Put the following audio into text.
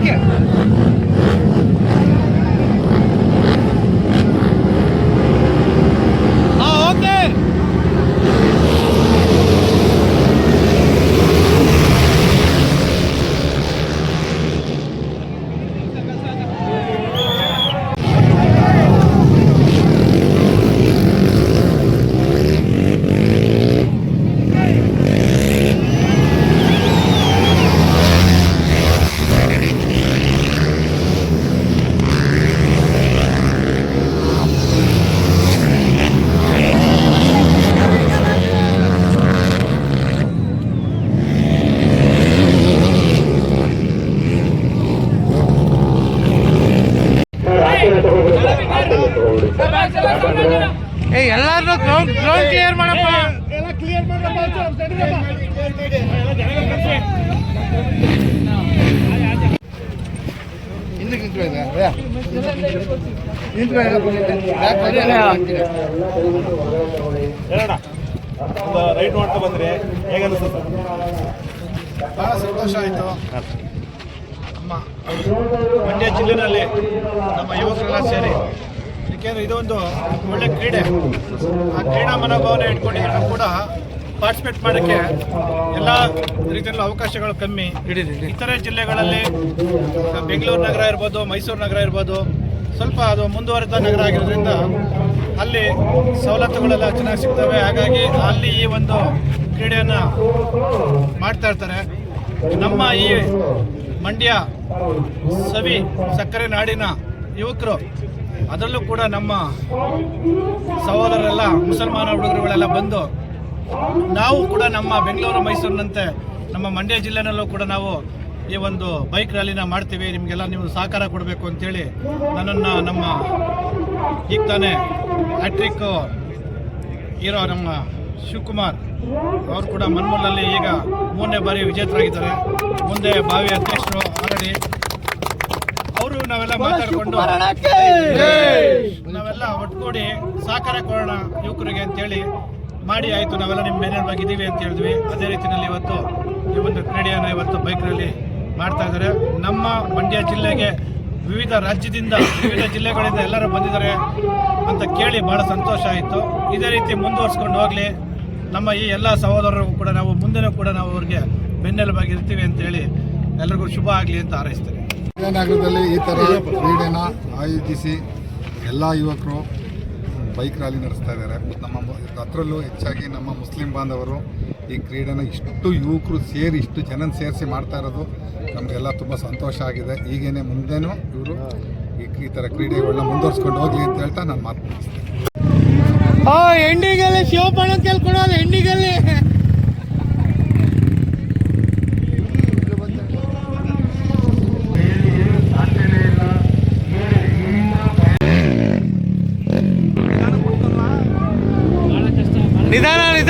Okay. ಏ ಎಲ್ಲಾರು ground ground clear ಮಾಡಪ್ಪ. ಎಲ್ಲ ಕ್ಲಿಯರ್ ಮಾಡಪ್ಪ ಹಿಂದಕ್ಕೆ. ಹೇಳೋಣ ಒಂದು ರೈಟ್ ಮಾಡ್ತಾ ಬಂದ್ರೆ. ಹೇಗೆ ಅನಿಸುತ್ತೆ ಭಾಳ ಸಂತೋಷ ಆಯಿತು. ನಮ್ಮ ಮಂಡ್ಯ ಜಿಲ್ಲೆನಲ್ಲಿ ನಮ್ಮ ಯುವಕರೆಲ್ಲ ಸೇರಿ ಏಕೆಂದರೆ ಇದೊಂದು ಒಳ್ಳೆ ಕ್ರೀಡೆ. ಆ ಕ್ರೀಡಾ ಮನೋಭಾವನೆ ಇಟ್ಕೊಂಡು ನಾವು ಕೂಡ ಪಾರ್ಟಿಸಿಪೇಟ್ ಮಾಡೋಕ್ಕೆ ಎಲ್ಲ ರೀತಿಯಲ್ಲೂ ಅವಕಾಶಗಳು ಕಮ್ಮಿ ಇತರೆ ಜಿಲ್ಲೆಗಳಲ್ಲಿ ಬೆಂಗಳೂರು ನಗರ ಇರ್ಬೋದು ಮೈಸೂರು ನಗರ ಇರ್ಬೋದು ಸ್ವಲ್ಪ ಅದು ಮುಂದುವರೆದ ನಗರ ಆಗಿರೋದ್ರಿಂದ ಅಲ್ಲಿ ಸವಲತ್ತುಗಳೆಲ್ಲ ಚೆನ್ನಾಗಿ ಸಿಗ್ತವೆ. ಹಾಗಾಗಿ ಅಲ್ಲಿ ಈ ಒಂದು ಕ್ರೀಡೆಯನ್ನು ಮಾಡ್ತಾ ಇರ್ತಾರೆ. ನಮ್ಮ ಈ ಮಂಡ್ಯ ಸವಿ ಸಕ್ಕರೆ ನಾಡಿನ ಯುವಕರು ಅದರಲ್ಲೂ ಕೂಡ ನಮ್ಮ ಸಹೋದರರೆಲ್ಲ, ಮುಸಲ್ಮಾನ ಹುಡುಗರುಗಳೆಲ್ಲ ಬಂದು ನಾವು ಕೂಡ ನಮ್ಮ ಬೆಂಗಳೂರು, ಮೈಸೂರಿನಂತೆ ನಮ್ಮ ಮಂಡ್ಯ ಜಿಲ್ಲೆನಲ್ಲೂ ಕೂಡ ನಾವು ಈ ಒಂದು ಬೈಕ್ ರ್ಯಾಲಿನ ಮಾಡ್ತೀವಿ. ನಿಮಗೆಲ್ಲ ನೀವು ಸಹಕಾರ ಕೊಡಬೇಕು ಅಂತೇಳಿ ನನ್ನನ್ನು ನಮ್ಮ ಈಗ ತಾನೇ ಹ್ಯಾಟ್ರಿಕ್ ಇರೋ ನಮ್ಮ ಶಿವಕುಮಾರ್ ಅವರು ಕೂಡ ಮನ್ಮೂಲಲ್ಲಿ ಈಗ ಮೂರನೇ ಬಾರಿ ವಿಜೇತರಾಗಿದ್ದಾರೆ. ಮುಂದೆ ಬಾವಿ ಅಧ್ಯಕ್ಷರು, ಆಲ್ರೆಡಿ ಅವರು ನಾವೆಲ್ಲ ಮಾತಾಡಿಕೊಂಡು ನಾವೆಲ್ಲ ಒಟ್ಟುಗೂಡಿ ಸಹಕಾರ ಕೊಡೋಣ ಯುವಕರಿಗೆ ಅಂತೇಳಿ ಮಾಡಿ ಆಯಿತು. ನಾವೆಲ್ಲ ನಿಮ್ಮ ಬೆನ್ನೆಲುಬಾಗಿದ್ದೀವಿ ಅಂತ ಹೇಳಿದ್ವಿ. ಅದೇ ರೀತಿಯಲ್ಲಿ ಇವತ್ತು ಈ ಒಂದು ಕ್ರೀಡೆಯನ್ನು ಇವತ್ತು ಬೈಕ್ನಲ್ಲಿ ಮಾಡ್ತಾ ಇದ್ದಾರೆ. ನಮ್ಮ ಮಂಡ್ಯ ಜಿಲ್ಲೆಗೆ ವಿವಿಧ ರಾಜ್ಯದಿಂದ ವಿವಿಧ ಜಿಲ್ಲೆಗಳಿಂದ ಎಲ್ಲರೂ ಬಂದಿದ್ದಾರೆ ಅಂತ ಕೇಳಿ ಭಾಳ ಸಂತೋಷ ಆಯಿತು. ಇದೇ ರೀತಿ ಮುಂದುವರ್ಸ್ಕೊಂಡು ಹೋಗಲಿ. ನಮ್ಮ ಈ ಎಲ್ಲ ಸಹೋದರರಿಗೂ ಕೂಡ ನಾವು ಮುಂದೆನೂ ಕೂಡ ನಾವು ಅವ್ರಿಗೆ ಬೆನ್ನೆಲುಬಾಗಿರ್ತೀವಿ ಅಂತೇಳಿ ಎಲ್ಲರಿಗೂ ಶುಭ ಆಗಲಿ ಅಂತ ಹಾರೈಸ್ತೇನೆ. ವಿಜಯನಗರದಲ್ಲಿ ಈ ಥರ ಕ್ರೀಡೆನ ಆಯೋಜಿಸಿ ಎಲ್ಲ ಯುವಕರು ಬೈಕ್ ರ್ಯಾಲಿ ನಡೆಸ್ತಾ ಇದ್ದಾರೆ. ನಮ್ಮ ಅದರಲ್ಲೂ ಹೆಚ್ಚಾಗಿ ನಮ್ಮ ಮುಸ್ಲಿಂ ಬಾಂಧವರು ಈ ಕ್ರೀಡೆನ ಇಷ್ಟು ಯುವಕರು ಸೇರಿ, ಇಷ್ಟು ಜನ ಸೇರಿಸಿ ಮಾಡ್ತಾ ಇರೋದು ನಮಗೆಲ್ಲ ತುಂಬ ಸಂತೋಷ ಆಗಿದೆ. ಈಗೇನೆ ಮುಂದೆನೂ ಇವರು ಈ ಥರ ಕ್ರೀಡೆಗಳನ್ನ ಮುಂದುವರ್ಸ್ಕೊಂಡು ಹೋಗಲಿ ಅಂತ ಹೇಳ್ತಾ ನಾನು ಮಾತು ಮುಗಿಸ್ತೇನೆ ಕೇಳ್ಕೊಡೋದು ಎಂಡಿಗಲ್ಲಿ 你在哪里？